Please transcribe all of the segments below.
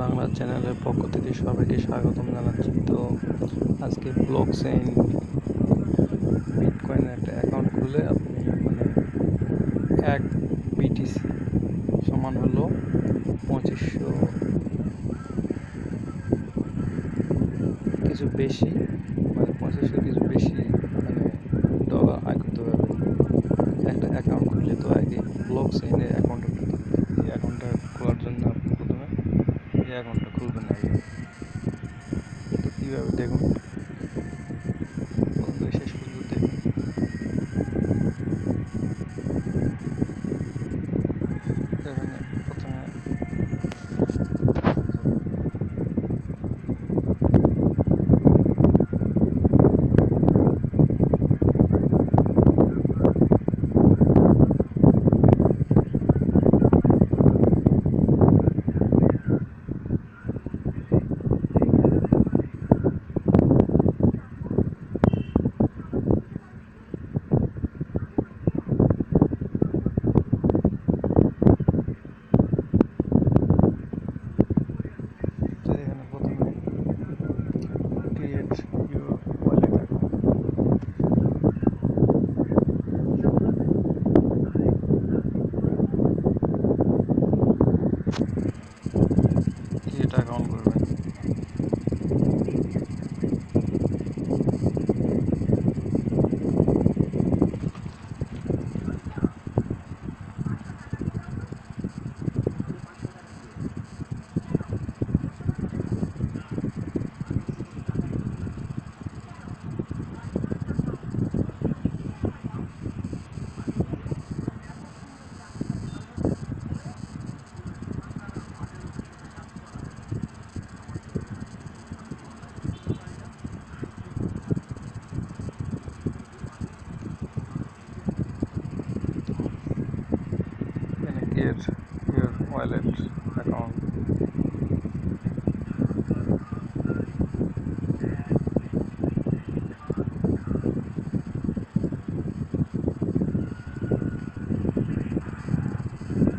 বাংলা চ্যানেলের পক্ষ থেকে সবাইকে স্বাগতম জানাচ্ছি। তো আজকে ব্লক চেইন বিটকয়েনের একটা অ্যাকাউন্ট খুলে আপনি মানে এক বিটিসি সমান হলো পঁচিশশো। কিছু বেশি মানে পঁচিশশো কিছু বেশি মানে ডলার আয় করতে পারবেন একটা অ্যাকাউন্ট খুললে তো আগে ব্লক চেইনে অ্যাকাউন্ট এই অ্যাকাউন্টটা খোলার জন্য আপনি প্রথমে এই অ্যাকাউন্টটা খুলবেন আগে তো কীভাবে দেখুন প্রথম থেকে শেষ পর্যন্ত দেখুন এখানে প্রথমে তো এখানে প্রথমে create your wallet account create account করবেন এখানে ক্রিয়েট ইউর ওয়ালেট অ্যাকাউন্ট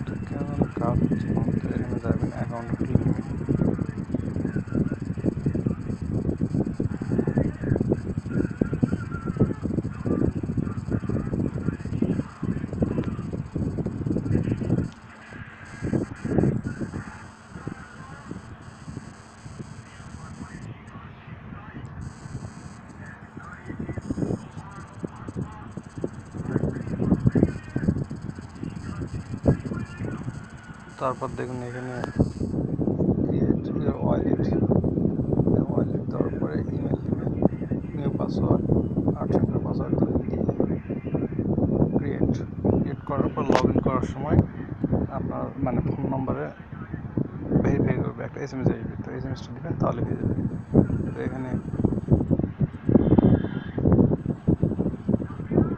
তো কেমন কাজ হচ্ছে না, তো এখানে যাবেন অ্যাকাউন্ট খুলে নেবেন তারপর দেখুন এখানে ক্রিয়েট ওয়ালেট ওয়ালেট দেওয়ার পরে ইমেল দিবেন নিউ পাসওয়ার্ড আট সংখ্যার পাসওয়ার্ড দিয়ে ক্রিয়েট ক্রিয়েট করার পর লগ ইন করার সময় আপনার মানে ফোন নম্বরে ভেরিফাই করবে, একটা এস এম এস তো এস এম এসটা দেবেন, তাহলে হয়ে যাবে তো এখানে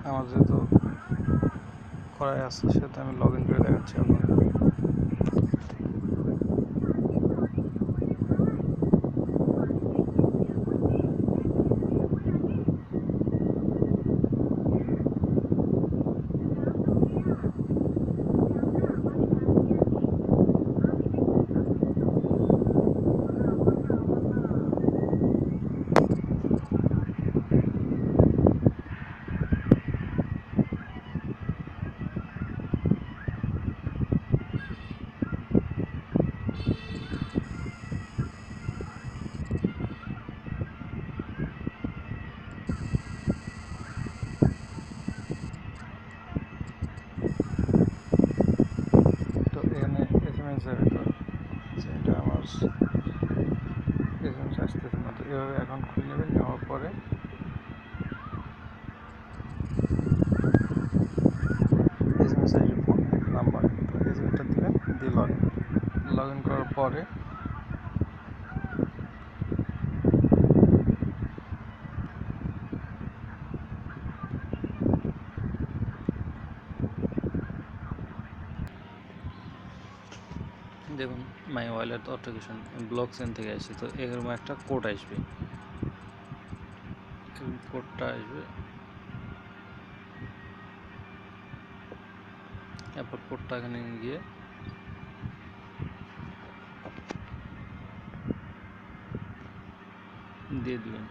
আমার যেহেতু করাই আছে সেটা আমি লগ ইন করে দেখাচ্ছি আপনাকে তো এখানে এস ভিতর সেটা আমার এস এম এস আসতেছে না তো এভাবে অ্যাকাউন্ট খুলে নেবেন নেওয়ার পরে দেখুন মাই ওয়ালেট অটোকেশন ব্লক চেন থেকে আসছে, তো এরকম একটা কোড আসবে। কোডটা আসবে। এরপর কোডটা এখানে গিয়ে দিয়ে দেবেন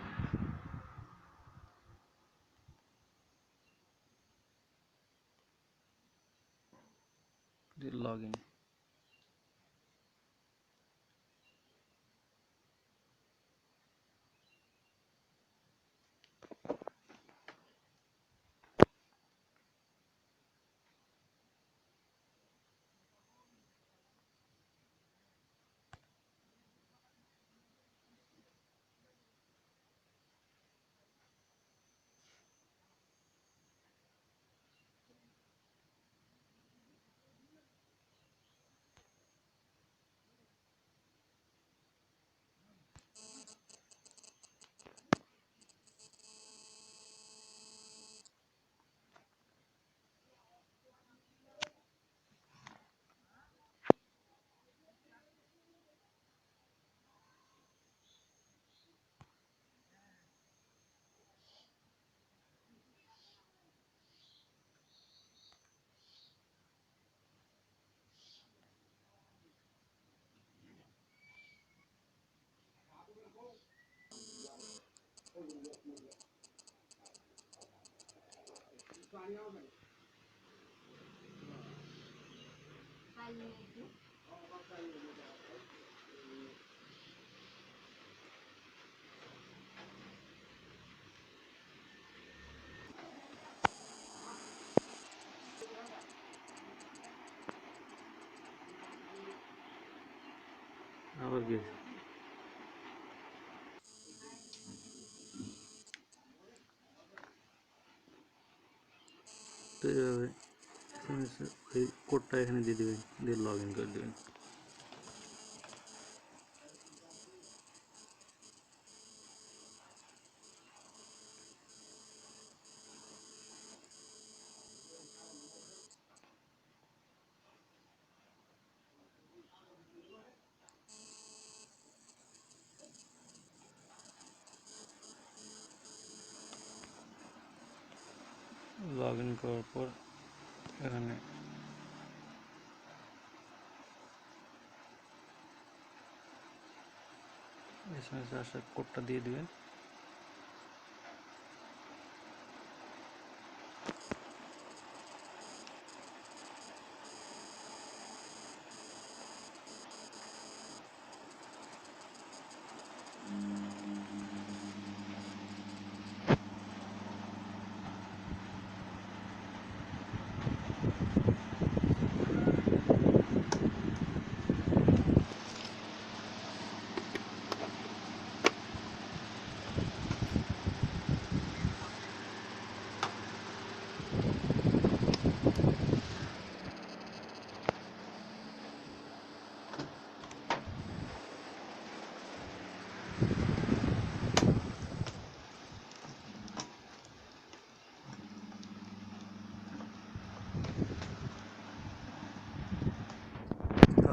আবার কি তো এইভাবে SMS এ ওই কোডটা এখানে দিয়ে দিবেন দিয়ে লগ ইন করে দেবেন লগ ইন করার পর এখানে এস এম এস আসার কোডটা দিয়ে দিবেন।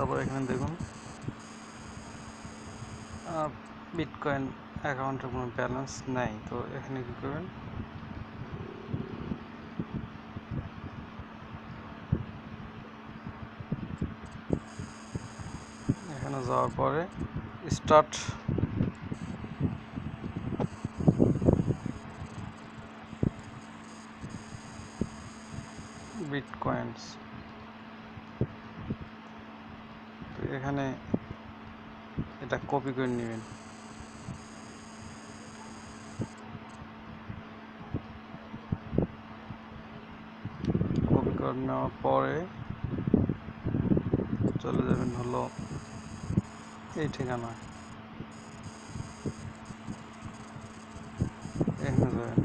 তারপর এখানে দেখুন বিটকয়েন অ্যাকাউন্টে কোনো ব্যালেন্স নাই, তো এখানে কী করবেন? এখানে যাওয়ার পরে স্টার্ট বিটকয়েন্স তো এখানে এটা কপি করে নেবেন। কপি করে নেওয়ার পরে চলে যাবেন হলো এই ঠিকানা এখানে যাবেন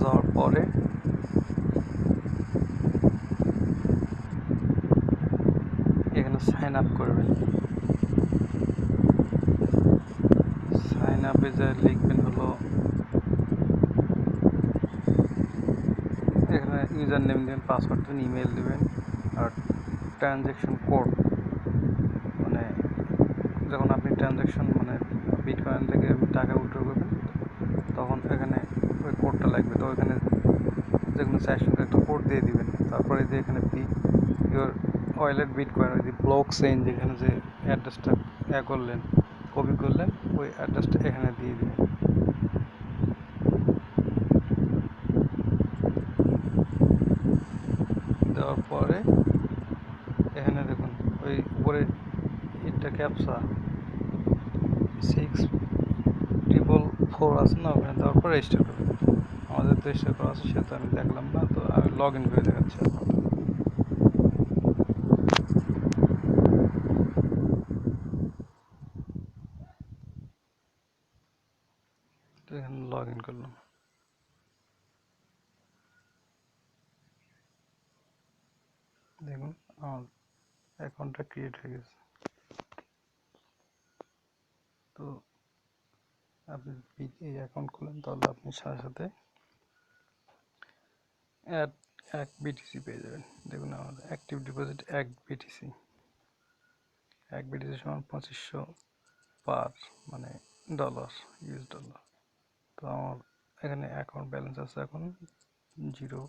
যাওয়ার পরে এখানে সাইন আপ করবেন। সাইন আপে যা লিখবেন হলো এখানে ইউজার নেম দেবেন পাসওয়ার্ড দেবেন ইমেল দেবেন, আর ট্রানজ্যাকশন কোড মানে যখন আপনি ট্রানজ্যাকশন মানে বিটকয়েন থেকে টাকা উইথড্র করবেন, তখন এখানে ওই কোডটা লাগবে। তো ওইখানে যে কোনো চারশো একটা কোড দিয়ে দিবেন। তারপরে দিয়ে এখানে P your wallet bitcoin ওই যে ব্লক চেইন যেখানে যে অ্যাড্রেসটা ইয়া করলেন কপি করলেন, ওই অ্যাড্রেসটা এখানে দিয়ে দিবেন দেওয়ার পরে এখানে দেখুন, ওই উপরে এটা ক্যাপসা সিক্স ট্রিপল ফোর আছে না, ওখানে দেওয়ার পরে রেজিস্টার করবেন। আমাদের তো রেজিস্টার করা আছে সেটা আমি দেখলাম না, তো আমি লগ ইন করে দেখাচ্ছি আপনাদের তো এখানে লগ ইন করলাম দেখুন, আমার অ্যাকাউন্টটা ক্রিয়েট হয়ে গেছে। তো আপনি এই অ্যাকাউন্ট খুলেন, তাহলে আপনি সাথে সাথে এক এক বিটিসি পেয়ে যাবেন। দেখুন, আমার অ্যাক্টিভ ডিপোজিট এক বিটিসি এক বিটিসি সমান পঁচিশশো পার মানে ডলার ইউএস ডলার তো আমার এখানে অ্যাকাউন্ট ব্যালেন্স আছে এখন zero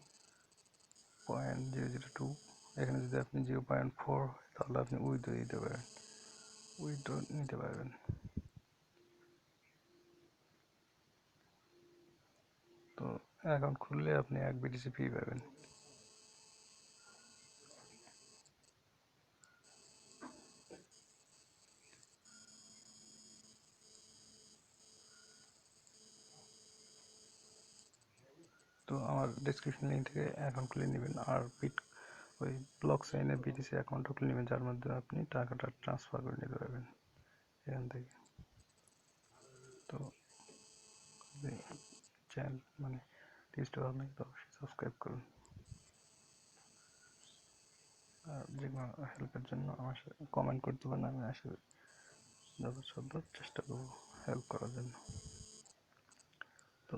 point zero zero two এখানে যদি আপনি জিরো পয়েন্ট ফোর তাহলে আপনি উইথড্র দিতে পারবেন উইথড্র নিতে পারবেন। তো অ্যাকাউন্ট খুললে আপনি এক বিটিসি ফি পাবেন। তো আমার ডিসক্রিপশন লিঙ্ক থেকে অ্যাকাউন্ট খুলে নেবেন আর বিট ওই ব্লক সাইনের বিটিসি অ্যাকাউন্টটা খুলে নেবেন, যার মাধ্যমে আপনি টাকাটা ট্রান্সফার করে নিতে পারবেন এখান থেকে। তো চ্যানেল মানে টিপসটা ভালো লাগে তো অবশ্যই সাবস্ক্রাইব করুন। আর যে কোনো হেল্পের জন্য আমার সাথে কমেন্ট করতে পারেন, আমি আসলে যথাসাধ্য চেষ্টা করব হেল্প করার জন্য। তো